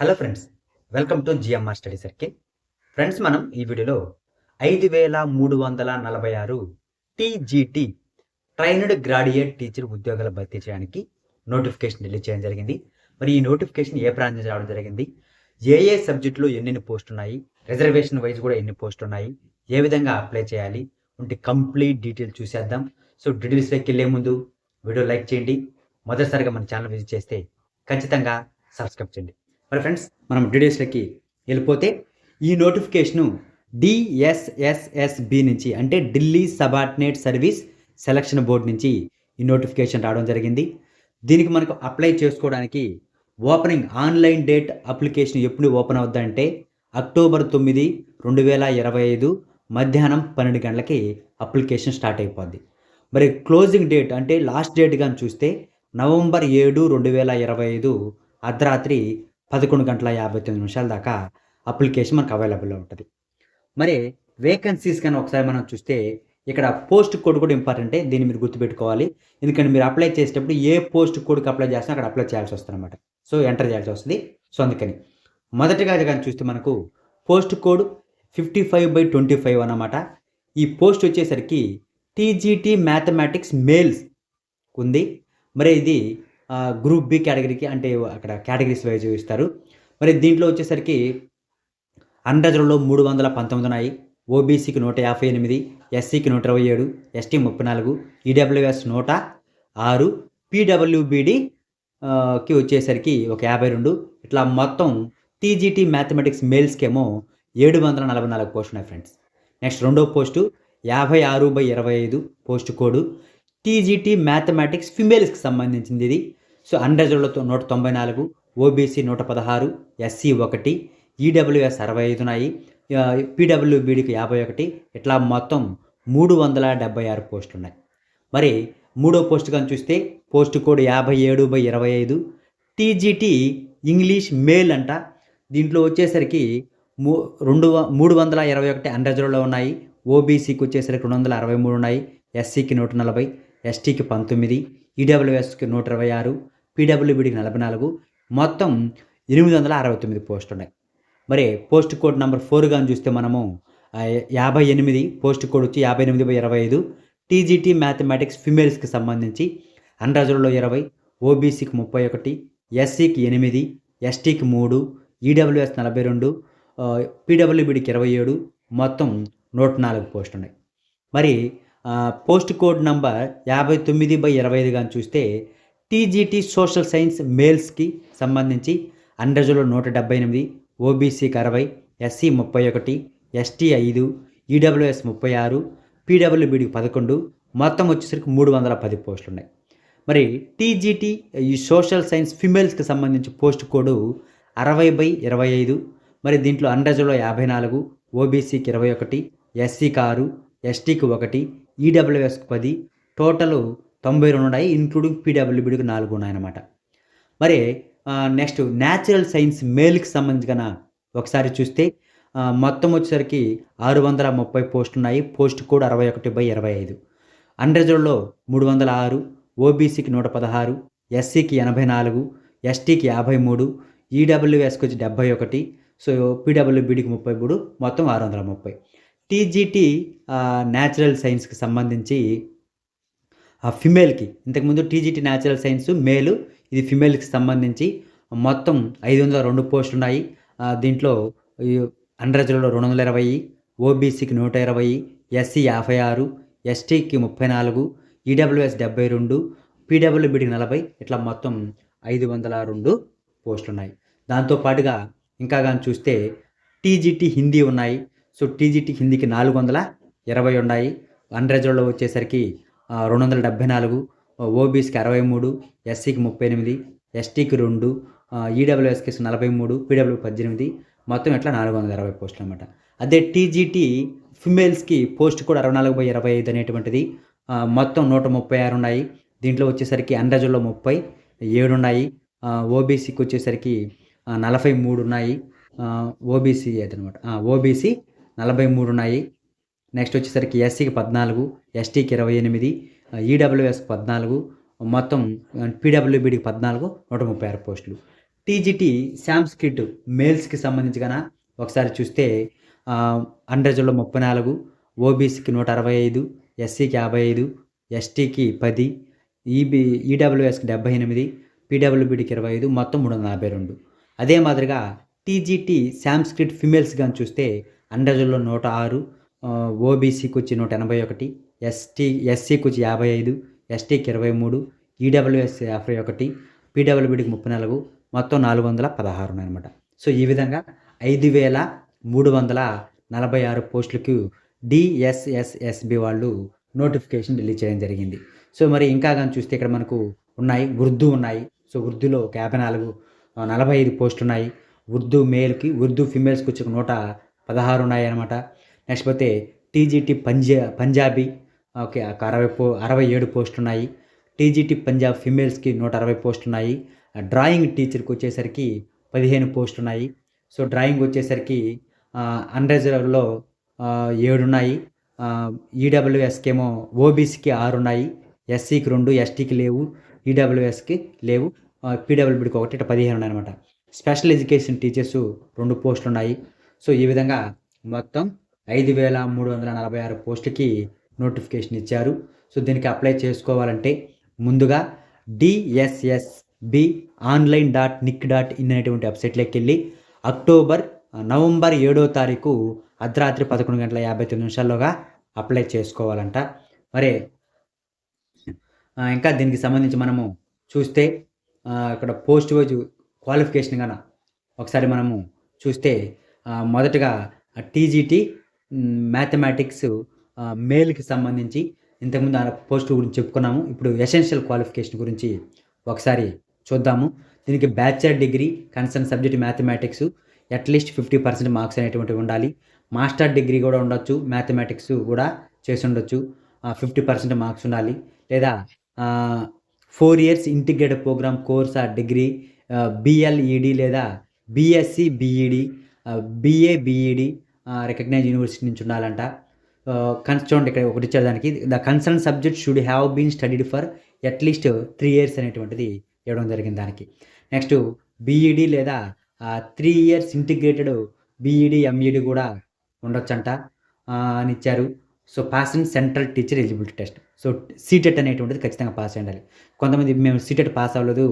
Hello friends welcome to GMR study circle friends మనం ఈ వీడియోలో ఐదు వేల మూడు వందల నలభై ఆరు టీజీటీ ట్రైన్డ్ గ్రాడ్యుయేట్ టీచర్ ఉద్యోగాల భర్తీ చేయడానికి నోటిఫికేషన్ రిలీజ్ చేయడం జరిగింది. మరి ఈ నోటిఫికేషన్ ఏ ప్రాంతం రావడం జరిగింది? ఏ ఏ సబ్జెక్టులో ఎన్ని పోస్ట్ ఉన్నాయి? రిజర్వేషన్ వైజ్ కూడా ఎన్ని పోస్ట్ ఉన్నాయి? ఏ విధంగా అప్లై చేయాలి? ఉంటే కంప్లీట్ డీటెయిల్ చూసేద్దాం. సో డీటెయిల్స్లోకి వెళ్ళే ముందు వీడియో లైక్ చేయండి. మొదటిసారిగా మన ఛానల్ విజిట్ చేస్తే ఖచ్చితంగా సబ్స్క్రైబ్ చేయండి. మరి ఫ్రెండ్స్ మనం డీటెయిల్స్లోకి వెళ్ళిపోతే ఈ నోటిఫికేషను డిఎస్ఎస్ఎస్బి నుంచి అంటే Delhi subordinate service selection board నుంచి ఈ నోటిఫికేషన్ రావడం జరిగింది. దీనికి మనకు అప్లై చేసుకోవడానికి ఓపెనింగ్ ఆన్లైన్ డేట్ అప్లికేషన్ ఎప్పుడు ఓపెన్ అవుద్దంటే అక్టోబర్ తొమ్మిది రెండు వేల ఇరవై ఐదు మధ్యాహ్నం పన్నెండు గంటలకి అప్లికేషన్ స్టార్ట్ అయిపోద్ది. మరి క్లోజింగ్ డేట్ అంటే లాస్ట్ డేట్ కానీ చూస్తే నవంబర్ ఏడు రెండు వేల ఇరవై ఐదు అర్ధరాత్రి పదకొండు గంటల యాభై తొమ్మిది నిమిషాల దాకా అప్లికేషన్ మనకు అవైలబుల్లో ఉంటుంది. మరి వేకెన్సీస్ కానీ ఒకసారి మనం చూస్తే ఇక్కడ పోస్ట్ కోడ్ కూడా ఇంపార్టెంటే దీన్ని మీరు గుర్తుపెట్టుకోవాలి. ఎందుకంటే మీరు అప్లై చేసేటప్పుడు ఏ పోస్ట్ కోడ్కి అప్లై చేస్తే అక్కడ అప్లై చేయాల్సి వస్తుంది అనమాట సో ఎంటర్ చేయాల్సి వస్తుంది. సో అందుకని మొదటిగా కానీ చూస్తే మనకు post code fifty five by twenty five అన్నమాట. ఈ పోస్ట్ వచ్చేసరికి టీజీటీ మ్యాథమెటిక్స్ మేల్స్ ఉంది. మరి ఇది గ్రూప్ బి కేటగిరీకి అంటే అక్కడ కేటగిరీస్ వైజ్ ఇస్తారు మరి దీంట్లో వచ్చేసరికి అండజలలో మూడు వందల పంతొమ్మిది ఉన్నాయి. ఓబీసీకి నూట యాభై ఎనిమిది ఎస్సీకి నూట ఇరవై ఏడు ఎస్టీ ముప్పై నాలుగు ఈడబ్ల్యూఎస్ నూట ఆరు పీడబ్ల్యూబిడి కి వచ్చేసరికి ఒక యాభై రెండు. ఇట్లా మొత్తం టీజీటీ మ్యాథమెటిక్స్ మేల్స్కేమో ఏడు వందల నలభై నాలుగు పోస్ట్ ఉన్నాయి ఫ్రెండ్స్ నెక్స్ట్ రెండో పోస్టు యాభై ఆరు బై ఇరవై ఐదు పోస్ట్ కోడ్ టీజీటీ మ్యాథమెటిక్స్ ఫిమేల్స్కి సంబంధించింది ఇది. సో అండర్జోడ్లతో నూట తొంభై నాలుగు ఓబీసీ నూట పదహారు ఎస్సీ ఒకటి ఈడబ్ల్యూఎస్ అరవై ఐదు ఉన్నాయి. పీడబ్ల్యూబీడికి యాభై ఒకటి ఇట్లా మొత్తం మూడు వందల డెబ్బై ఆరు పోస్టులు ఉన్నాయి మరి మూడో పోస్ట్ కానీ చూస్తే పోస్ట్ కోడ్ యాభై ఏడు బై ఇరవై ఐదు టీజీటీ ఇంగ్లీష్ మేల్ అంట. దీంట్లో వచ్చేసరికి మూ రెండు మూడు వందల ఇరవై ఒకటి అండర్జోడ్లో ఉన్నాయి. ఓబీసీకి వచ్చేసరికి రెండు వందల అరవై మూడు ఉన్నాయి. ఎస్సీకి నూట నలభై ఎస్టీకి పంతొమ్మిది ఈడబ్ల్యూఎస్కి నూట ఇరవై ఆరు పీడబ్ల్యూబీడికి నలభై నాలుగు మొత్తం ఎనిమిది వందల అరవై తొమ్మిది పోస్టులు ఉన్నాయి మరి పోస్ట్ కోడ్ నెంబర్ ఫోర్ కానీ చూస్తే మనము యాభై ఎనిమిది పోస్ట్ కోడ్ వచ్చి యాభై ఎనిమిది బై ఇరవై ఐదు. టీజీటీ మ్యాథమెటిక్స్ ఫిమేల్స్కి సంబంధించి అండర్జోడ్లో ఇరవై ఓబీసీకి ముప్పై ఒకటి ఎస్సీకి ఎనిమిది ఎస్టీకి మూడు ఈడబ్ల్యూఎస్ నలభై రెండు పీడబ్ల్యూబీడికి ఇరవై ఏడు మొత్తం నూట నాలుగు పోస్టులు ఉన్నాయి మరి పోస్ట్ కోడ్ నంబర్ యాభై తొమ్మిది బై ఇరవై ఐదు కానీ చూస్తే టీజీటీ సోషల్ సైన్స్ మేల్స్కి సంబంధించి అండర్జోలో నూట డెబ్బై ఎనిమిది ఓబీసీకి అరవై ఎస్సీ ముప్పై ఒకటి ఎస్టీ ఐదు ఈడబ్ల్యూఎస్ ముప్పై ఆరు పీడబ్ల్యూబీడికి పదకొండు మొత్తం వచ్చేసరికి మూడు వందల పది పోస్టులు ఉన్నాయి మరి టీజీటీ ఈ సోషల్ సైన్స్ ఫిమేల్స్కి సంబంధించి పోస్ట్ కోడ్ అరవై బై ఇరవై ఐదు మరి దీంట్లో అండర్జోలో యాభై నాలుగు ఓబీసీకి ఇరవై ఒకటి ఎస్సీకి ఆరు ఎస్టీకి ఒకటి ఈడబ్ల్యూఎస్కి పది టోటలు తొంభై రెండు ఉన్నాయి ఇంక్లూడింగ్ పీడబ్ల్యూబీడికి నాలుగు ఉన్నాయన్నమాట మరి నెక్స్ట్ న్యాచురల్ సైన్స్ మేల్కి సంబంధించిన ఒకసారి చూస్తే మొత్తం వచ్చేసరికి ఆరు వందల ముప్పై పోస్టులు ఉన్నాయి పోస్ట్ కోడ్ అరవై ఒకటి బై ఇరవై ఐదు. అండర్జోడ్లో మూడు వందల ఆరు ఓబీసీకి నూట పదహారు ఎస్సీకి ఎనభై నాలుగు ఎస్టీకి యాభై మూడు ఈడబ్ల్యూఎస్కి వచ్చి డెబ్బై ఒకటి సో పీడబ్ల్యూబీడికి ముప్పై మూడు మొత్తం ఆరు వందల ముప్పై. టీజీటీ న్యాచురల్ సైన్స్కి సంబంధించి ఆ ఫిమేల్కి. ఇంతకుముందు టీజీటీ న్యాచురల్ సైన్స్ మేలు ఇది ఫిమేల్కి సంబంధించి మొత్తం ఐదు వందల రెండు పోస్టులు ఉన్నాయి దీంట్లో అండర్జలో రెండు వందల ఇరవై ఓబీసీకి నూట ఇరవై ఎస్సీ యాభై ఆరు ఎస్టీకి ముప్పై నాలుగు ఈడబ్ల్యూఎస్ డెబ్బై రెండు పీడబ్ల్యూబీడికి నలభై ఇట్లా మొత్తం ఐదు వందల రెండు పోస్టులు ఉన్నాయి దాంతోపాటుగా ఇంకా కానీ చూస్తే టీజీటీ హిందీ ఉన్నాయి. సో టీజీటీ హిందీకి నాలుగు వందల ఇరవై ఉన్నాయి. అండ్రెజోలో వచ్చేసరికి రెండు వందల డెబ్బై నాలుగు ఓబీసీకి అరవై మూడు ఎస్సీకి ముప్పై ఎనిమిది ఎస్టీకి రెండు ఈడబ్ల్యూఎస్కి నలభై మూడు పీడబ్ల్యూ పద్దెనిమిది. మొత్తం ఇట్లా నాలుగు వందల ఇరవై పోస్టులు అనమాట అదే టీజీటీ ఫిమేల్స్కి పోస్ట్ కూడా అరవై నాలుగు బై ఇరవై ఐదు అనేటువంటిది. మొత్తం నూట ముప్పై ఆరు ఉన్నాయి. దీంట్లో వచ్చేసరికి అండజుల్లో ముప్పై ఏడు ఉన్నాయి. ఓబీసీకి వచ్చేసరికి నలభై మూడు ఉన్నాయి. ఓబీసీ అదనమాట. ఓబీసీ నలభై మూడు ఉన్నాయి. నెక్స్ట్ వచ్చేసరికి ఎస్సీకి పద్నాలుగు ఎస్టీకి ఇరవై ఎనిమిది ఈడబ్ల్యూఎస్కి పద్నాలుగు మొత్తం పీడబ్ల్యూబీడికి పద్నాలుగు నూట ముప్పై ఆరు పోస్టులు. టీజీటీ శాంస్క్రిట్ మేల్స్కి సంబంధించి కన ఒకసారి చూస్తే అండర్జల్లో ముప్పై నాలుగు ఓబీసీకి నూట అరవై ఐదు ఎస్సీకి యాభై ఐదు ఎస్టీకి పది ఈబీ ఈడబ్ల్యూఎస్కి డెబ్బై ఎనిమిది పీడబ్ల్యూబీడికి ఇరవై ఐదు మొత్తం మూడు వందల నలభై రెండు. అదే మాదిరిగా టీజీటీ శాంస్క్రిట్ ఫిమేల్స్ కానీ చూస్తే అండర్జల్లో నూట ఆరు ఓబీసీకి వచ్చి నూట ఎనభై ఒకటి ఎస్టీ ఎస్సీకి వచ్చి యాభై ఐదు ఎస్టీకి ఇరవై మూడు ఈడబ్ల్యూఎస్ యాభై ఒకటి పీడబ్ల్యూబీడికి ముప్పై నాలుగు మొత్తం నాలుగు వందల పదహారు ఉన్నాయన్నమాట సో ఈ విధంగా ఐదు వేల మూడు వందల నలభై ఆరు పోస్టులకు డిఎస్ఎస్ఎస్బి వాళ్ళు నోటిఫికేషన్ రిలీజ్ చేయడం జరిగింది. సో మరి ఇంకా కానీ చూస్తే ఇక్కడ మనకు ఉన్నాయి ఉర్దూ ఉన్నాయి. సో ఉర్దూలో ఒక యాభై నాలుగు నలభై ఐదు పోస్టులు ఉన్నాయి ఉర్దూ మేల్కి ఉర్దూ ఫిమేల్స్కి వచ్చి ఒక నూట పదహారు ఉన్నాయి అనమాట నెక్స్ట్ పోతే టీజీటీ పంజా పంజాబీ ఓకే ఒక అరవై పో అరవై ఏడు పోస్టులు ఉన్నాయి టీజీటీ పంజాబ్ ఫిమేల్స్కి నూట అరవై పోస్టులు ఉన్నాయి డ్రాయింగ్ టీచర్కి వచ్చేసరికి పదిహేను పోస్టులు ఉన్నాయి సో డ్రాయింగ్ వచ్చేసరికి అన్రిజర్వ్లో ఏడు ఉన్నాయి ఈడబ్ల్యూఎస్కి ఏమో ఓబీసీకి ఆరు ఉన్నాయి ఎస్సీకి రెండు ఎస్టీకి లేవు. ఈడబ్ల్యూఎస్కి లేవు. పీడబ్ల్యూబీడికి ఒకటి ఇట్లా పదిహేను ఉన్నాయి అనమాట స్పెషల్ ఎడ్యుకేషన్ టీచర్స్ రెండు పోస్టులు ఉన్నాయి సో ఈ విధంగా మొత్తం ఐదు వేల మూడు వందల నలభై ఆరు పోస్టుకి నోటిఫికేషన్ ఇచ్చారు. సో దీనికి అప్లై చేసుకోవాలంటే ముందుగా DSSB online dot nic dot in అనేటువంటి వెబ్సైట్లోకి వెళ్ళి అక్టోబర్ నవంబర్ ఏడో తారీఖు అర్ధరాత్రి పదకొండు గంటల యాభై తొమ్మిది నిమిషాల్లోగా అప్లై చేసుకోవాలంట. మరి ఇంకా దీనికి సంబంధించి మనము చూస్తే ఇక్కడ పోస్ట్ వైజ్ క్వాలిఫికేషన్ కన్నా ఒకసారి మనము చూస్తే మొదటగా టీజీటీ మ్యాథమెటిక్స్ మేల్కి సంబంధించి ఇంతకుముందు ఆ పోస్ట్ గురించి చెప్పుకున్నాము. ఇప్పుడు ఎసెన్షియల్ క్వాలిఫికేషన్ గురించి ఒకసారి చూద్దాము. దీనికి bachelor degree concern subject mathematics at least fifty percent marks అనేటువంటివి ఉండాలి. మాస్టర్ డిగ్రీ కూడా ఉండొచ్చు మ్యాథమెటిక్స్ కూడా చేసి ఉండొచ్చు. ఫిఫ్టీ పర్సెంట్ మార్క్స్ ఉండాలి. లేదా four years integrated program course ఆ డిగ్రీ బిఎల్ఈడి లేదా BSc BEd BA BEd recognise university నుంచి ఉండాలంట. కన్స్ చూడండి ఇక్కడ ఒకటి ఇచ్చేదానికి the concern subject should have been studied for at least three years అనేటువంటిది ఇవ్వడం జరిగింది దానికి. నెక్స్ట్ బీఈడి లేదా three years integrated BEd MEd కూడా ఉండొచ్చంట. అని ఇచ్చారు. So pass in central teacher eligibility test so CTET అనేటువంటిది ఖచ్చితంగా పాస్ అయ్యాలి కొంతమంది మేము సీటెట్ పాస్ అవ్వలేదు.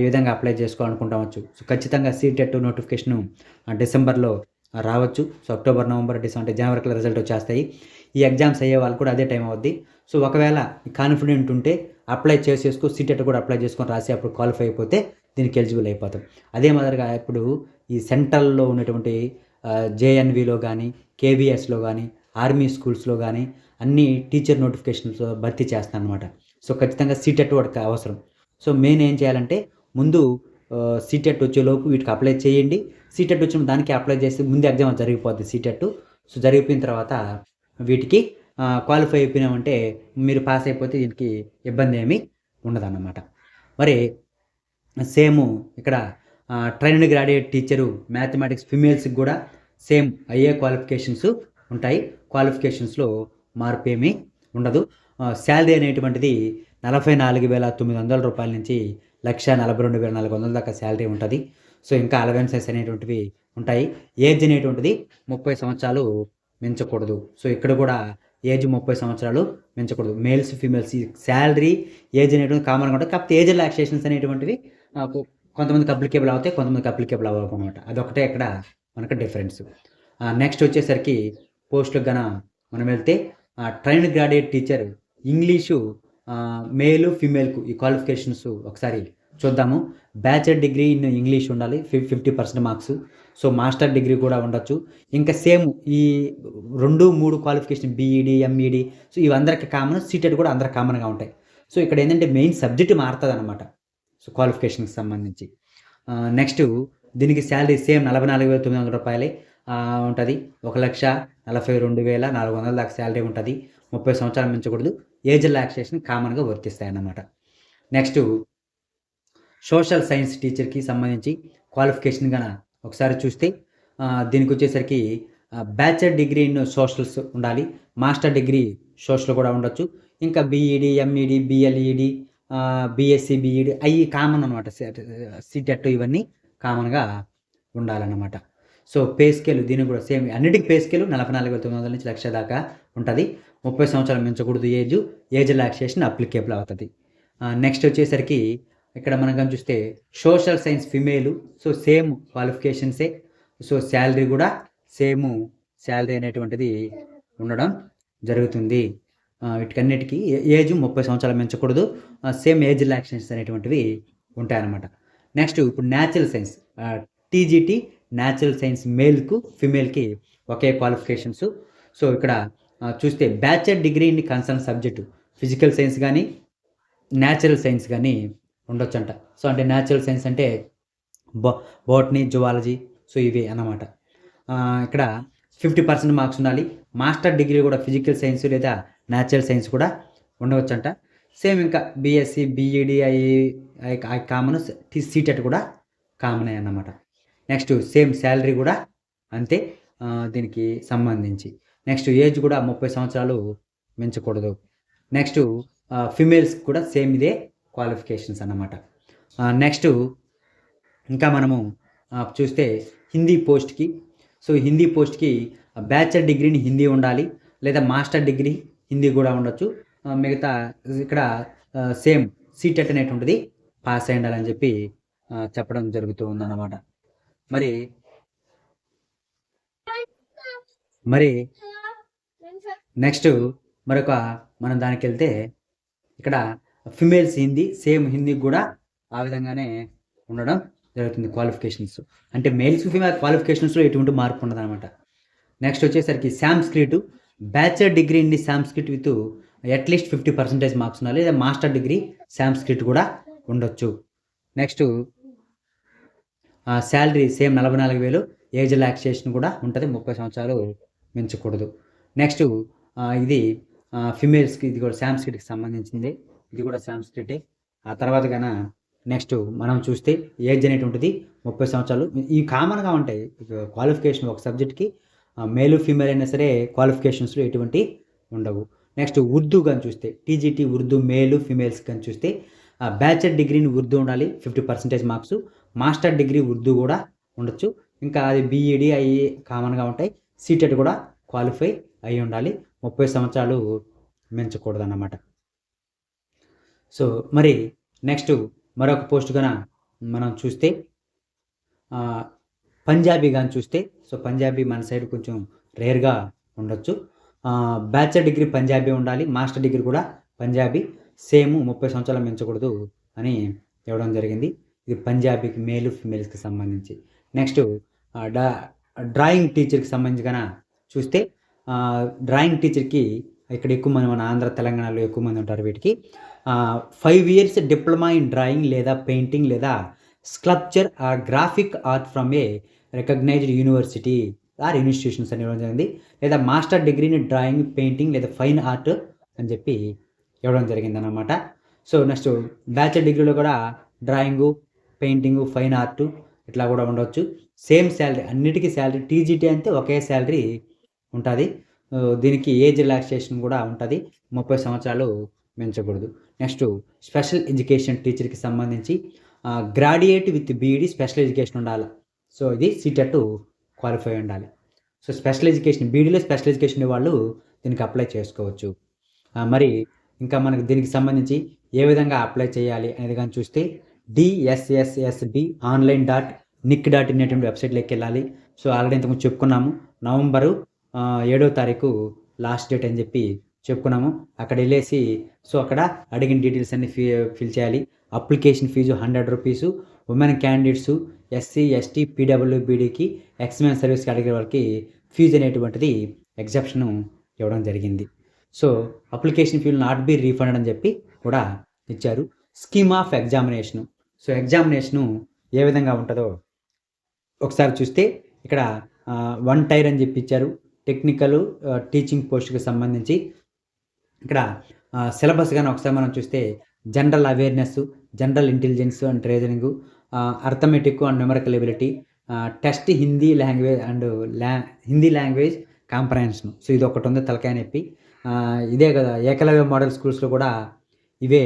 ఈ విధంగా అప్లై చేసుకోవాలనుకుంటావచ్చు సో ఖచ్చితంగా సీటెట్ నోటిఫికేషన్ డిసెంబర్లో రావచ్చు. సో అక్టోబర్ నవంబర్ డిసెంబర్ అంటే జనవరిలో రిజల్ట్ వచ్చేస్తాయి. ఈ ఎగ్జామ్స్ అయ్యే వాళ్ళు కూడా అదే టైం అవుద్ది. సో ఒకవేళ కాన్ఫిడెంట్ ఉంటే అప్లై చేసేసుకో సీటెట్ కూడా అప్లై చేసుకొని రాసి అప్పుడు క్వాలిఫై అయిపోతే దీనికి ఎలిజిబుల్ అయిపోతాం. అదే మాదిరిగా ఇప్పుడు ఈ సెంట్రల్లో ఉన్నటువంటి జేఎన్విలో కానీ కేవీఎస్లో కానీ ఆర్మీ స్కూల్స్లో కానీ అన్ని టీచర్ నోటిఫికేషన్స్ భర్తీ చేస్తాను అనమాట సో ఖచ్చితంగా సీటెట్ వాడికి అవసరం. సో మెయిన్ ఏం చేయాలంటే ముందు సీటెట్ వచ్చేలోపు వీటికి అప్లై చేయండి. సీటెట్ వచ్చిన దానికి అప్లై చేసి ముందు ఎగ్జామ్ జరిగిపోద్ది సీటెట్ సో జరిగిపోయిన తర్వాత వీటికి క్వాలిఫై అయిపోయినామంటే మీరు పాస్ అయిపోతే దీనికి ఇబ్బంది ఏమీ ఉండదన్నమాట. మరి సేమ్ ఇక్కడ ట్రైన్డ్ గ్రాడ్యుయేట్ టీచరు మ్యాథమెటిక్స్ ఫిమేల్స్కి కూడా సేమ్ అయ్యే క్వాలిఫికేషన్స్ ఉంటాయి. క్వాలిఫికేషన్స్లో మార్పు ఏమీ ఉండదు. శాలరీ అనేటువంటిది నలభై నాలుగు వేల తొమ్మిది వందల రూపాయల నుంచి లక్ష నలభై రెండు వేల నాలుగు వందల దాకా శాలరీ ఉంటుంది. సో ఇంకా అలవెన్సెస్ అనేటువంటివి ఉంటాయి. ఏజ్ అనేటువంటిది ముప్పై సంవత్సరాలు మించకూడదు. సో ఇక్కడ కూడా ఏజ్ ముప్పై సంవత్సరాలు మించకూడదు. మేల్స్ ఫీమేల్స్ శాలరీ ఏజ్ అనేటువంటి కామన్గా ఉంటుంది కాకపోతే ఏజ్ రిలాక్సేషన్స్ అనేటువంటివి కొంతమందికి అప్లికేబుల్ అవుతాయి కొంతమందికి అప్లికేబుల్ అవ్వకమాట అనమాట అదొకటే ఇక్కడ మనకు డిఫరెన్స్. నెక్స్ట్ వచ్చేసరికి పోస్టులకు గన మనం వెళ్తే ట్రైన్ గ్రాడ్యుయేట్ టీచర్ ఇంగ్లీషు మేలు ఫిమేల్కు ఈ క్వాలిఫికేషన్స్ ఒకసారి చూద్దాము. బ్యాచిలర్ డిగ్రీ ఇన్ ఇంగ్లీష్ ఉండాలి. Fif fifty percent marks. So master degree కూడా ఉండొచ్చు. ఇంకా సేమ్ ఈ రెండు మూడు క్వాలిఫికేషన్ బీఈడి ఎంఈడి సో ఇవందరికి కామన్ సీటెడ్ కూడా అందరికి కామన్గా ఉంటాయి. సో ఇక్కడ ఏంటంటే మెయిన్ సబ్జెక్ట్ మారుతుంది అనమాట సో క్వాలిఫికేషన్కి సంబంధించి. నెక్స్ట్ దీనికి శాలరీ సేమ్ నలభై నాలుగు వేల తొమ్మిది వందల రూపాయలే. ఉంటుంది. ఒక లక్ష నలభై రెండు వేల నాలుగు వందల దాకా శాలరీ ఉంటుంది. ముప్పై సంవత్సరాలు మించకూడదు ఏజ్ రిలాక్సేషన్ కామన్గా వర్తిస్తాయి అన్నమాట నెక్స్ట్ సోషల్ సైన్స్ టీచర్కి సంబంధించి క్వాలిఫికేషన్ కన ఒకసారి చూస్తే దీనికి వచ్చేసరికి బ్యాచిలర్ డిగ్రీ ఇన్ సోషల్స్ ఉండాలి. మాస్టర్ డిగ్రీ సోషల్ కూడా ఉండొచ్చు. ఇంకా BEd MEd BElEd BSc BEd అవి కామన్ అనమాట సీటెట్ ఇవన్నీ కామన్గా ఉండాలన్నమాట. సో పే స్కేల్ దీనికి కూడా సేమ్ అన్నిటికీ పే స్కేల్ నలభై నాలుగు వేల తొమ్మిది వందల నుంచి లక్ష దాకా ఉంటుంది. ముప్పై సంవత్సరాలు మించకూడదు. ఏజ్ ఏజ్ రిలాక్సేషన్ అప్లికేబుల్ అవుతుంది. నెక్స్ట్ వచ్చేసరికి ఇక్కడ మనం కానీ చూస్తే social science female so same క్వాలిఫికేషన్సే so salary కూడా సేమ్ శాలరీ అనేటువంటిది ఉండడం జరుగుతుంది. వీటికన్నిటికీ ఏ- ఏజ్ ముప్పై సంవత్సరాలు మించకూడదు సేమ్ ఏజ్ రిలాక్సేషన్స్ అనేటువంటివి ఉంటాయన్నమాట. నెక్స్ట్ ఇప్పుడు natural science TGT natural science మేల్కు ఫిమేల్కి ఒకే క్వాలిఫికేషన్స్. సో ఇక్కడ చూస్తే bachelor degree in concern subject physical science కానీ న్యాచురల్ సైన్స్ కానీ ఉండొచ్చంట. సో అంటే న్యాచురల్ సైన్స్ అంటే బో బోటనీ జువాలజీ సో ఇవి అన్నమాట. ఇక్కడ ఫిఫ్టీ పర్సెంట్ మార్క్స్ ఉండాలి. మాస్టర్ డిగ్రీ కూడా ఫిజికల్ సైన్స్ లేదా న్యాచురల్ సైన్స్ కూడా ఉండవచ్చంట. సేమ్ ఇంకా బీఎస్సీ బీఈడి అవి కామన్ సీటెట్ కూడా కామన్ అన్నమాట. నెక్స్ట్ సేమ్ శాలరీ కూడా అంతే దీనికి సంబంధించి. నెక్స్ట్ ఏజ్ కూడా ముప్పై సంవత్సరాలు మించకూడదు. నెక్స్ట్ ఫిమేల్స్ కూడా సేమ్ ఇదే. క్వాలిఫికేషన్స్ అన్నమాట. నెక్స్ట్ ఇంకా మనము చూస్తే హిందీ పోస్ట్కి సో హిందీ పోస్ట్కి బ్యాచిలర్ డిగ్రీని హిందీ ఉండాలి లేదా మాస్టర్ డిగ్రీ హిందీ కూడా ఉండొచ్చు. మిగతా ఇక్కడ సేమ్ సీటెట్ అనేటువంటిది పాస్ అయ్యాలని చెప్పి చెప్పడం జరుగుతూ ఉందన్నమాట. మరి మరి నెక్స్ట్ మరొక మనం దానికి వెళ్తే ఇక్కడ ఫిమేల్స్ హిందీ సేమ్ హిందీ కూడా ఆ విధంగానే ఉండడం జరుగుతుంది క్వాలిఫికేషన్స్ అంటే మేల్స్ ఫిమేల్ క్వాలిఫికేషన్స్లో ఎటువంటి మార్పు ఉండదు అనమాట నెక్స్ట్ వచ్చేసరికి Sanskrit bachelor degree in Sanskrit with at least fifty percentage marks ఉండాలి. లేదా మాస్టర్ డిగ్రీ సాంస్క్రిట్ కూడా ఉండొచ్చు. నెక్స్ట్ శాలరీ సేమ్ నలభై నాలుగు వేలు. ఏజ్ రిలాక్సేషన్ కూడా ఉంటుంది. ముప్పై సంవత్సరాలు మించకూడదు. నెక్స్ట్ ఇది ఫిమేల్స్కి ఇది కూడా సాంస్క్రిట్కి సంబంధించింది. ఇది కూడా సాంస్క్రిటే ఆ తర్వాత కన నెక్స్ట్ మనం చూస్తే ఏజ్ అనేటువంటిది ముప్పై సంవత్సరాలు. ఈ కామన్గా ఉంటాయి క్వాలిఫికేషన్ ఒక సబ్జెక్ట్కి మేలు ఫీమేల్ అయినా సరే క్వాలిఫికేషన్స్లో ఎటువంటి ఉండవు. నెక్స్ట్ ఉర్దూ కానీ చూస్తే టీజీటీ ఉర్దూ మేలు ఫిమేల్స్ కానీ చూస్తే బ్యాచిలర్ డిగ్రీని ఉర్దూ ఉండాలి fifty percentage marks. Master degree Urdu కూడా ఉండొచ్చు. ఇంకా అది బీఈడి అవి కామన్గా ఉంటాయి. సీటెట్ కూడా క్వాలిఫై అయి ఉండాలి. ముప్పై సంవత్సరాలు మించకూడదు అన్నమాట సో మరి నెక్స్ట్ మరొక పోస్ట్ కన మనం చూస్తే పంజాబీ కానీ చూస్తే సో పంజాబీ మన సైడ్ కొంచెం రేర్గా ఉండొచ్చు. బ్యాచిలర్ డిగ్రీ పంజాబీ ఉండాలి మాస్టర్ డిగ్రీ కూడా పంజాబీ. సేమ్ ముప్పై సంవత్సరాలు మించకూడదు అని ఇవ్వడం జరిగింది. ఇది పంజాబీకి మేలు ఫిమేల్స్కి సంబంధించి. నెక్స్ట్ డా డ్రాయింగ్ టీచర్కి సంబంధించిన చూస్తే డ్రాయింగ్ టీచర్కి ఇక్కడ ఎక్కువ మంది మన ఆంధ్ర తెలంగాణలో ఎక్కువ మంది ఉంటారు వీటికి. Five years diploma in drawing లేదా పెయింటింగ్ లేదా sculpture or graphic art from a recognised university or institutions అని ఇవ్వడం జరిగింది. లేదా మాస్టర్ డిగ్రీని డ్రాయింగ్ పెయింటింగ్ లేదా ఫైన్ ఆర్ట్ అని చెప్పి ఇవ్వడం జరిగిందనమాట సో నెక్స్ట్ బ్యాచిలర్ డిగ్రీలో కూడా డ్రాయింగు పెయింటింగు ఫైన్ ఆర్ట్ ఇట్లా కూడా ఉండవచ్చు సేమ్ శాలరీ అన్నిటికీ శాలరీ టీజీటీ అంటే ఒకే శాలరీ ఉంటుంది. దీనికి ఏజ్ రిలాక్సేషన్ కూడా ఉంటుంది. ముప్పై సంవత్సరాలు మించకూడదు. నెక్స్ట్ స్పెషల్ ఎడ్యుకేషన్ టీచర్కి సంబంధించి graduate with BEd special education ఉండాలి. సో ఇది సీటెట్ క్వాలిఫై ఉండాలి. సో స్పెషల్ ఎడ్యుకేషన్ బీఈడిలో స్పెషల్ ఎడ్యుకేషన్ వాళ్ళు దీనికి అప్లై చేసుకోవచ్చు. మరి ఇంకా మనకు దీనికి సంబంధించి ఏ విధంగా అప్లై చేయాలి అనేది కానీ చూస్తే DSSSB online dot nic dot in అనేటువంటి వెబ్సైట్లోకి వెళ్ళాలి. సో ఆల్రెడీ ఇంతకుముందు చెప్పుకున్నాము నవంబరు ఏడో తారీఖు లాస్ట్ డేట్ అని చెప్పి చెప్పుకున్నాము. అక్కడ వెళ్ళేసి సో అక్కడ అడిగిన డీటెయిల్స్ అన్ని ఫీ ఫిల్ చేయాలి. Application fee hundred rupees women candidates SC ST పీడబ్ల్యూబీడీకి ex men సర్వీస్కి అడిగే వాళ్ళకి ఫీజు అనేటువంటిది ఎగ్జెప్షన్ ఇవ్వడం జరిగింది. So application fee not be refund అని చెప్పి కూడా ఇచ్చారు. Scheme of examination. So examination ఏ విధంగా ఉంటుందో ఒకసారి చూస్తే ఇక్కడ వన్ టైర్ అని చెప్పి ఇచ్చారు. టెక్నికల్ టీచింగ్ పోస్ట్కి సంబంధించి ఇక్కడ సిలబస్ కానీ ఒకసారి మనం చూస్తే general awareness general intelligence and reasoning arithmetic and numerical ability test Hindi language and la Hindi language comprehension so ఇది ఒకటి ఉంది తలకాయ నొప్పి. ఇదే కదా ఏకలవ్య మోడల్ స్కూల్స్లో కూడా ఇవే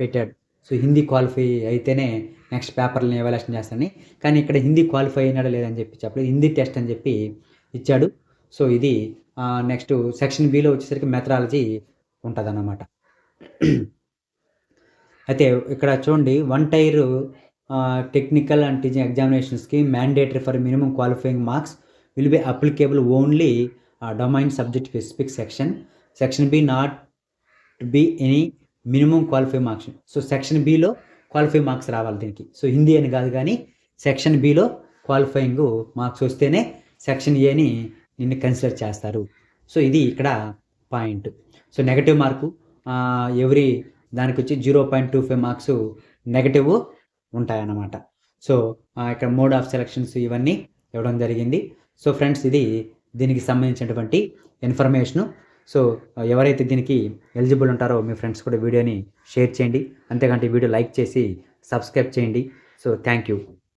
పెట్టాడు. సో హిందీ క్వాలిఫై అయితేనే నెక్స్ట్ పేపర్లను ఎవాల్యుయేషన్ చేస్తానని. కానీ ఇక్కడ హిందీ క్వాలిఫై అయినాడా లేదని చెప్పి చెప్పలేదు. హిందీ టెస్ట్ అని చెప్పి ఇచ్చాడు. సో ఇది నెక్స్ట్ సెక్షన్ బిలో వచ్చేసరికి మెథడాలజీ ఉంటుంది అన్నమాట అయితే ఇక్కడ చూడండి one tier technical and teaching ఎగ్జామినేషన్స్కి mandatory for minimum qualifying marks will be applicable only domain subject specific section section B not be any minimum qualify marks so section below qualify marks రావాలి దీనికి. So Hindi అని కాదు కానీ section బిలో qualifying marks వస్తేనే section ఏని నిన్ను consider చేస్తారు. సో ఇది ఇక్కడ point so negative mark every దానికి వచ్చి zero point two five marks negative ఉంటాయన్నమాట. సో ఇక్కడ మోడ్ ఆఫ్ సెలక్షన్స్ ఇవన్నీ ఇవ్వడం జరిగింది. సో ఫ్రెండ్స్ ఇది దీనికి సంబంధించినటువంటి ఇన్ఫర్మేషను సో ఎవరైతే దీనికి ఎలిజిబుల్ ఉంటారో మీ ఫ్రెండ్స్ కూడా వీడియోని షేర్ చేయండి. అంతేకాంటే వీడియో లైక్ చేసి సబ్స్క్రైబ్ చేయండి. So thank you